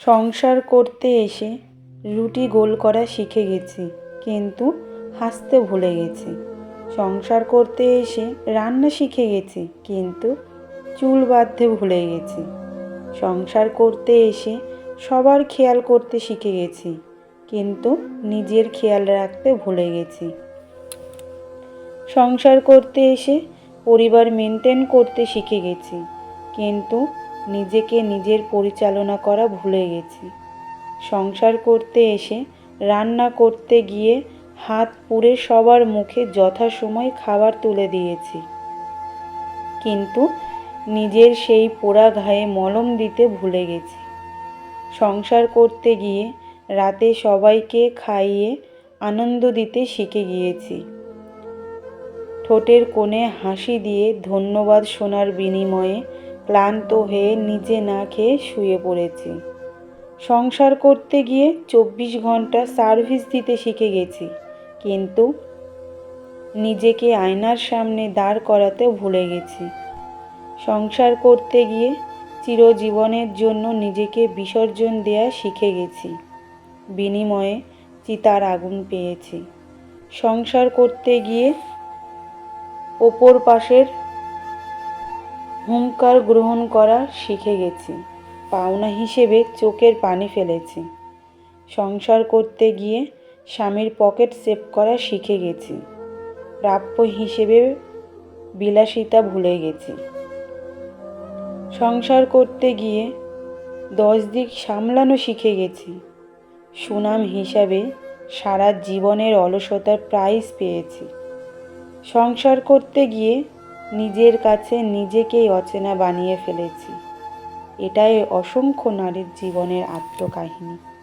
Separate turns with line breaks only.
সংসার করতে এসে রুটি গোল করা শিখে গেছি, কিন্তু হাসতে ভুলে গেছি। সংসার করতে এসে রান্না শিখে গেছি, কিন্তু চুল বাঁধতে ভুলে গেছি। সংসার করতে এসে সবার খেয়াল করতে শিখে গেছি, কিন্তু নিজের খেয়াল রাখতে ভুলে গেছি। সংসার করতে এসে পরিবার মেনটেন করতে শিখে গেছি, কিন্তু নিজেকে নিজের পরিচালনা করা ভুলে গেছি। সংসার করতে এসে, রান্না করতে গিয়ে হাত পুড়ে সবার মুখে যথাসময় খাবার তুলে দিয়েছি। কিন্তু নিজের সেই পোড়া ঘায়ে মলম দিতে ভুলে গেছি। সংসার করতে গিয়ে রাতে সবাইকে খাইয়ে আনন্দ দিতে শিখে গিয়েছি। ঠোঁটের কোণে হাসি দিয়ে ধন্যবাদ শোনার বিনিময়ে ক্লান্ত হয়ে নিজে না খেয়ে শুয়ে পড়েছি। সংসার করতে গিয়ে চব্বিশ ঘণ্টা সার্ভিস দিতে শিখে গেছি, কিন্তু নিজেকে আয়নার সামনে দাঁড় করাতে ভুলে গেছি। সংসার করতে গিয়ে চিরজীবনের জন্য নিজেকে বিসর্জন দেয়া শিখে গেছি। বিনিময়ে চিতার আগুন পেয়েছি। সংসার করতে গিয়ে ওপর পাশের হুঙ্কার গ্রহণ করা শিখে গেছি, পাওনা হিসেবে চোখের পানি ফেলেছি। সংসার করতে গিয়ে স্বামীর পকেট সেভ করা শিখে গেছি। প্রাপ্য হিসেবে বিলাসিতা ভুলে গেছি। সংসার করতে গিয়ে দশ দিক সামলানো শিখে গেছি। সুনাম হিসাবে সারা জীবনের অলসতার প্রাইজ পেয়েছি। সংসার করতে গিয়ে নিজের কাছে নিজেকেই অচেনা বানিয়ে ফেলেছি। এটাই অসংখ্য নারীর জীবনের আত্মকাহিনী।